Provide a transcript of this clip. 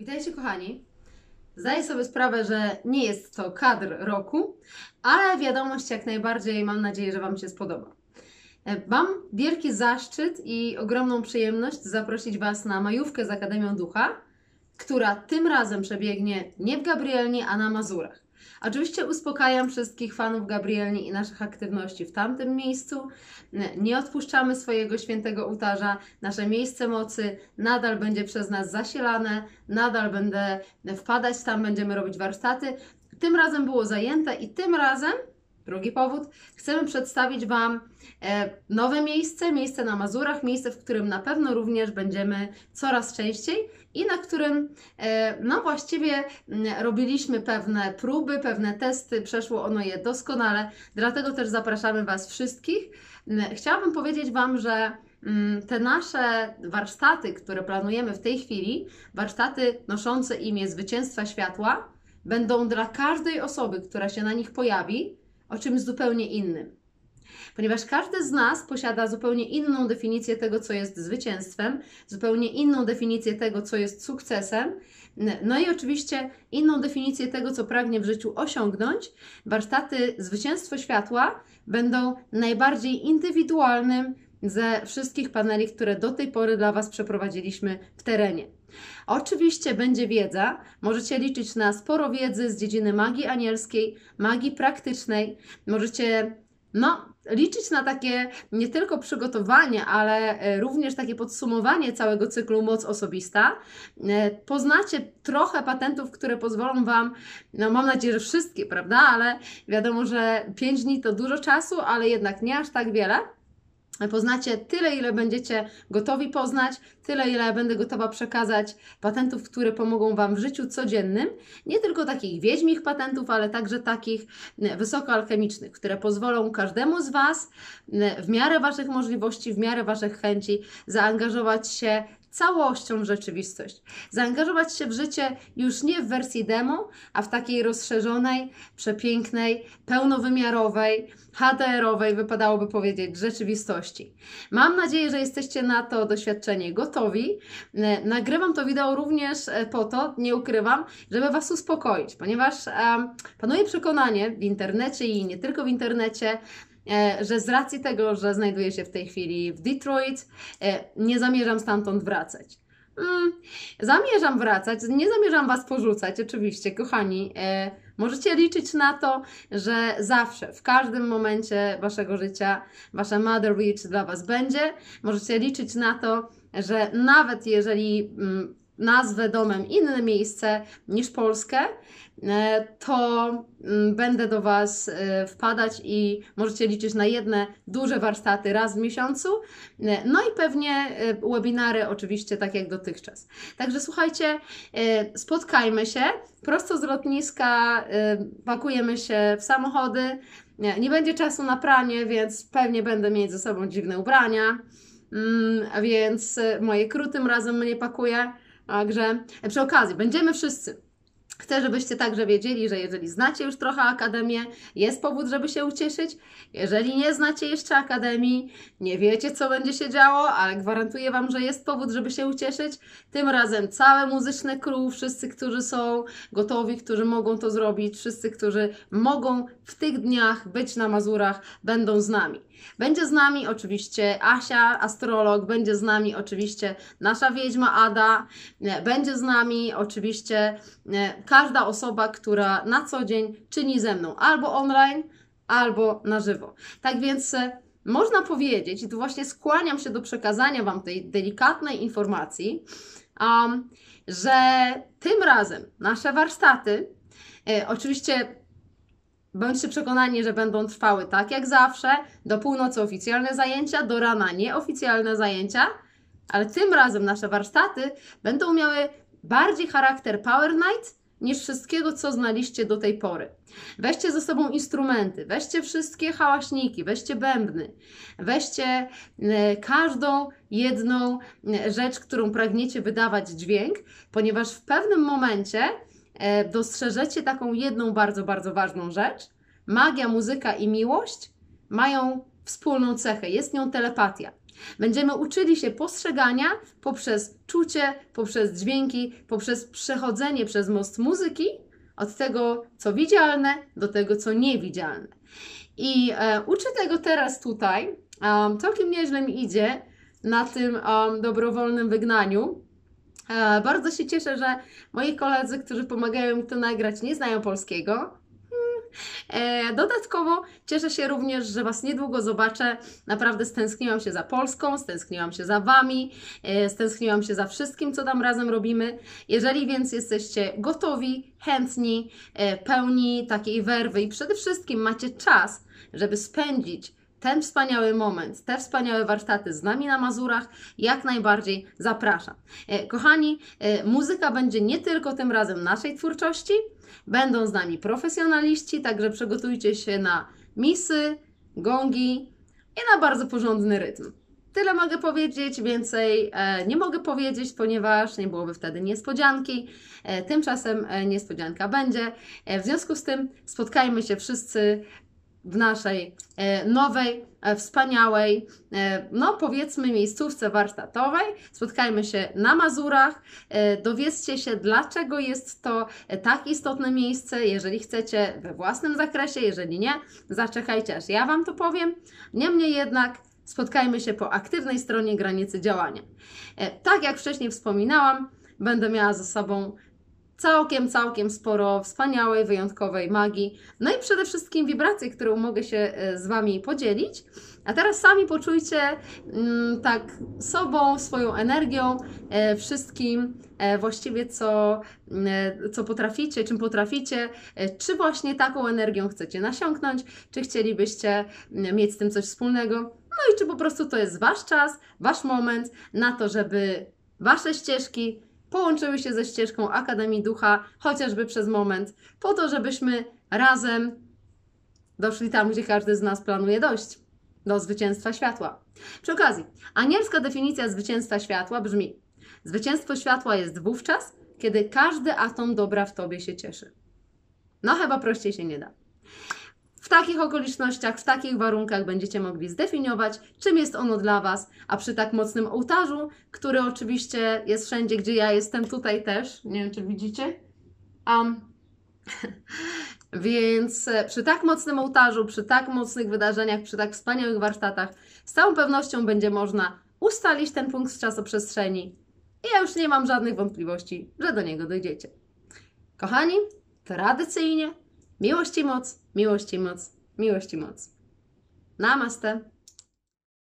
Witajcie kochani. Zdaję sobie sprawę, że nie jest to kadr roku, ale wiadomość jak najbardziej mam nadzieję, że Wam się spodoba. E, Mam wielki zaszczyt i ogromną przyjemność zaprosić Was na majówkę z Akademią Ducha, która tym razem przebiegnie nie w Gabrielnie, a na Mazurach. Oczywiście uspokajam wszystkich fanów Gabrielni i naszych aktywności w tamtym miejscu. Nie odpuszczamy swojego świętego ołtarza. Nasze miejsce mocy nadal będzie przez nas zasilane, nadal będę wpadać tam, będziemy robić warsztaty. Tym razem było zajęte i tym razem Drugi powód, chcemy przedstawić Wam e, nowe miejsce, miejsce na Mazurach, miejsce, w którym na pewno również będziemy coraz częściej i na którym, e, no właściwie robiliśmy pewne próby, pewne testy, przeszło ono je doskonale, dlatego też zapraszamy Was wszystkich. Chciałabym powiedzieć Wam, że te nasze warsztaty, które planujemy w tej chwili, warsztaty noszące imię Zwycięstwa Światła, będą dla każdej osoby, która się na nich pojawi, o czymś zupełnie innym. Ponieważ każdy z nas posiada zupełnie inną definicję tego, co jest zwycięstwem, zupełnie inną definicję tego, co jest sukcesem, no i oczywiście inną definicję tego, co pragnie w życiu osiągnąć. Warsztaty Zwycięstwo Światła będą najbardziej indywidualnym ze wszystkich paneli, które do tej pory dla Was przeprowadziliśmy w terenie. Oczywiście będzie wiedza, możecie liczyć na sporo wiedzy z dziedziny magii anielskiej, magii praktycznej. Możecie no, liczyć na takie nie tylko przygotowanie, ale e, również takie podsumowanie całego cyklu Moc Osobista. E, poznacie trochę patentów, które pozwolą Wam, no mam nadzieję, że wszystkie, prawda? Ale wiadomo, że 5 dni to dużo czasu, ale jednak nie aż tak wiele poznacie tyle, ile będziecie gotowi poznać, tyle, ile będę gotowa przekazać patentów, które pomogą Wam w życiu codziennym. Nie tylko takich wiedźmich patentów, ale także takich wysokoalchemicznych, które pozwolą każdemu z Was w miarę Waszych możliwości, w miarę Waszych chęci zaangażować się całością rzeczywistość. Zaangażować się w życie już nie w wersji demo, a w takiej rozszerzonej, przepięknej, pełnowymiarowej, HDR-owej, wypadałoby powiedzieć, rzeczywistości. Mam nadzieję, że jesteście na to doświadczenie gotowi. E, nagrywam to wideo również e, po to, nie ukrywam, żeby Was uspokoić, ponieważ um, panuje przekonanie w internecie i nie tylko w internecie, że z racji tego, że znajduję się w tej chwili w Detroit, e, nie zamierzam stamtąd wracać. Mm, zamierzam wracać, nie zamierzam Was porzucać, oczywiście, kochani. E, możecie liczyć na to, że zawsze, w każdym momencie Waszego życia, Wasza Mother Witch dla Was będzie. Możecie liczyć na to, że nawet jeżeli mm, nazwę domem inne miejsce niż Polskę, e, to mm, będę do Was e, wpadać i możecie liczyć na jedne duże warsztaty raz w miesiącu. E, no i pewnie webinary, oczywiście, tak jak dotychczas. Także słuchajcie, spotkajmy się prosto z lotniska, pakujemy się w samochody. Nie będzie czasu na pranie, więc pewnie będę mieć ze sobą dziwne ubrania. Mm, więc moje króty razem mnie pakuje. Także przy okazji, będziemy wszyscy. Chcę, żebyście także wiedzieli, że jeżeli znacie już trochę Akademię, jest powód, żeby się ucieszyć. Jeżeli nie znacie jeszcze Akademii, nie wiecie, co będzie się działo, ale gwarantuję Wam, że jest powód, żeby się ucieszyć. Tym razem całe muzyczne crew, wszyscy, którzy są gotowi, którzy mogą to zrobić, wszyscy, którzy mogą w tych dniach być na Mazurach, będą z nami. Będzie z nami oczywiście Asia, astrolog, będzie z nami oczywiście nasza wiedźma Ada, będzie z nami oczywiście e, każda osoba, która na co dzień czyni ze mną albo online, albo na żywo. Tak więc e, można powiedzieć, i tu właśnie skłaniam się do przekazania Wam tej delikatnej informacji, um, że tym razem nasze warsztaty, e, oczywiście Bądźcie przekonani, że będą trwały tak jak zawsze, do północy oficjalne zajęcia, do rana nieoficjalne zajęcia, ale tym razem nasze warsztaty będą miały bardziej charakter Power Night niż wszystkiego, co znaliście do tej pory. Weźcie ze sobą instrumenty, weźcie wszystkie hałaśniki, weźcie bębny, weźcie e, każdą jedną e, rzecz, którą pragniecie wydawać dźwięk, ponieważ w pewnym momencie E, dostrzeżecie taką jedną bardzo, bardzo ważną rzecz. Magia, muzyka i miłość mają wspólną cechę, jest nią telepatia. Będziemy uczyli się postrzegania poprzez czucie, poprzez dźwięki, poprzez przechodzenie przez most muzyki od tego, co widzialne, do tego, co niewidzialne. I e, uczę tego teraz tutaj. Um, całkiem nieźle mi idzie na tym um, dobrowolnym wygnaniu. E, bardzo się cieszę, że moi koledzy, którzy pomagają mi to nagrać, nie znają polskiego. E, dodatkowo cieszę się również, że Was niedługo zobaczę. Naprawdę stęskniłam się za Polską, stęskniłam się za Wami, e, stęskniłam się za wszystkim, co tam razem robimy. Jeżeli więc jesteście gotowi, chętni, e, pełni takiej werwy i przede wszystkim macie czas, żeby spędzić ten wspaniały moment, te wspaniałe warsztaty z nami na Mazurach, jak najbardziej zapraszam. Kochani, muzyka będzie nie tylko tym razem naszej twórczości, Będą z nami profesjonaliści, także przygotujcie się na misy, gongi i na bardzo porządny rytm. Tyle mogę powiedzieć, więcej e, nie mogę powiedzieć, ponieważ nie byłoby wtedy niespodzianki. E, tymczasem e, niespodzianka będzie. E, w związku z tym spotkajmy się wszyscy w naszej e, nowej, e, wspaniałej, e, no powiedzmy miejscówce warsztatowej. Spotkajmy się na Mazurach. Dowiedzcie się, dlaczego jest to tak istotne miejsce. Jeżeli chcecie we własnym zakresie, jeżeli nie, zaczekajcie aż ja Wam to powiem. Niemniej jednak spotkajmy się po aktywnej stronie granicy działania. Tak jak wcześniej wspominałam, będę miała ze sobą całkiem, całkiem sporo wspaniałej, wyjątkowej magii. No i przede wszystkim wibracji, którą mogę się e, z Wami podzielić. A teraz sami poczujcie mm, tak sobą, swoją energią, e, wszystkim e, właściwie co, mm, co potraficie, czym potraficie, czy właśnie taką energią chcecie nasiąknąć, czy chcielibyście mm, mieć z tym coś wspólnego. No i czy po prostu to jest Wasz czas, Wasz moment na to, żeby Wasze ścieżki połączyły się ze ścieżką Akademii Ducha, chociażby przez moment, po to, żebyśmy razem doszli tam, gdzie każdy z nas planuje dojść do zwycięstwa światła. Przy okazji, anielska definicja zwycięstwa światła brzmi: Zwycięstwo światła jest wówczas, kiedy każdy atom dobra w tobie się cieszy. No, chyba prościej się nie da. W takich okolicznościach, w takich warunkach będziecie mogli zdefiniować, czym jest ono dla Was, a przy tak mocnym ołtarzu, który oczywiście jest wszędzie, gdzie ja jestem, tutaj też, nie wiem czy widzicie. Um, więc e, przy tak mocnym ołtarzu, przy tak mocnych wydarzeniach, przy tak wspaniałych warsztatach, z całą pewnością będzie można ustalić ten punkt w czasoprzestrzeni i ja już nie mam żadnych wątpliwości, że do niego dojdziecie. Kochani, tradycyjnie Miłość i moc, miłość i moc, miłość i moc. Namaste.